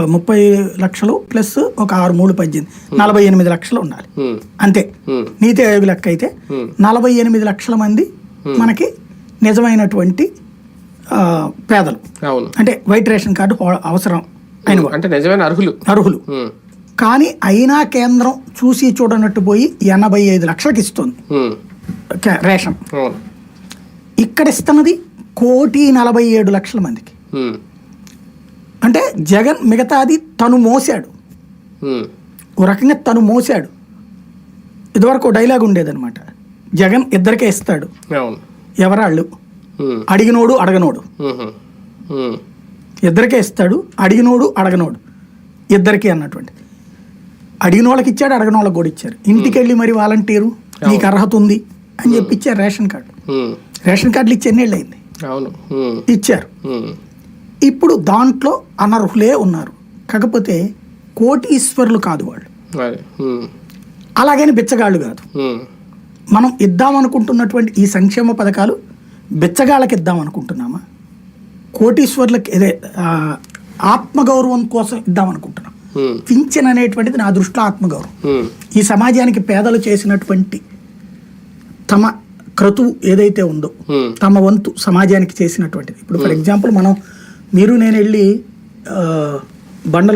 ముప్పై లక్షలు ప్లస్ ఒక ఆరు మూడు పద్దెనిమిది. నలభై ఎనిమిది లక్షలు ఉండాలి. అంతే. నీతి ఆయోగ్ లెక్క అయితే. నలభై ఎనిమిది లక్షల మంది మనకి నిజమైనటువంటి పేదలు. అంటే వైట్ రేషన్ కార్డు అవసరం అయిన అంటే నిజమైన అర్హులు. అర్హులు. కానీ అయినా కేంద్రం చూసి చూడనట్టు పోయి ఎనభై ఐదు లక్షలకు ఇస్తుంది. రేషన్. ఇక్కడ ఇస్తున్నది కోటి నలభై ఏడు లక్షల మందికి. అంటే జగన్ మిగతాది తను మోసాడు ఓ రకంగా తను మోసాడు ఇదివరకు డైలాగ్ ఉండేదన్నమాట. జగన్ ఇద్దరికే ఇస్తాడు. ఎవరాళ్ళు? అడిగినోడు అడగనోడు. ఇద్దరికే ఇస్తాడు అడిగినోడు అడగనోడు. ఇద్దరికి అన్నటువంటి. అడిగిన వాళ్ళకి ఇచ్చాడు అడగని వాళ్ళకి కూడా ఇచ్చారు. ఇంటికి వెళ్ళి మరి వాలంటీరు నీకు అర్హత ఉంది అని చెప్పి ఇచ్చారు రేషన్ కార్డు. రేషన్ కార్డులు ఇచ్చి ఎన్నేళ్ళు అయింది ఇచ్చారు. ఇప్పుడు దాంట్లో అనర్హులే ఉన్నారు. కాకపోతే కోటీశ్వరులు కాదు వాళ్ళు. అలాగని బిచ్చగాళ్ళు కాదు. మనం ఇద్దామనుకుంటున్నటువంటి ఈ సంక్షేమ పథకాలు బిచ్చగాళ్ళకి ఇద్దాం అనుకుంటున్నామా కోటీశ్వర్లకి ఇదే ఆత్మగౌరవం కోసం ఇద్దాం అనుకుంటున్నాం పింఛన్ అనేటువంటిది నా దృష్టిలో ఆత్మగౌరవం. ఈ సమాజానికి పేదలు చేసినటువంటి తమ క్రతువు ఏదైతే ఉందో తమ వంతు సమాజానికి చేసినటువంటిది. ఇప్పుడు ఫర్ ఎగ్జాంపుల్ మనం మీరు నేను వెళ్ళి ఆ, బండలు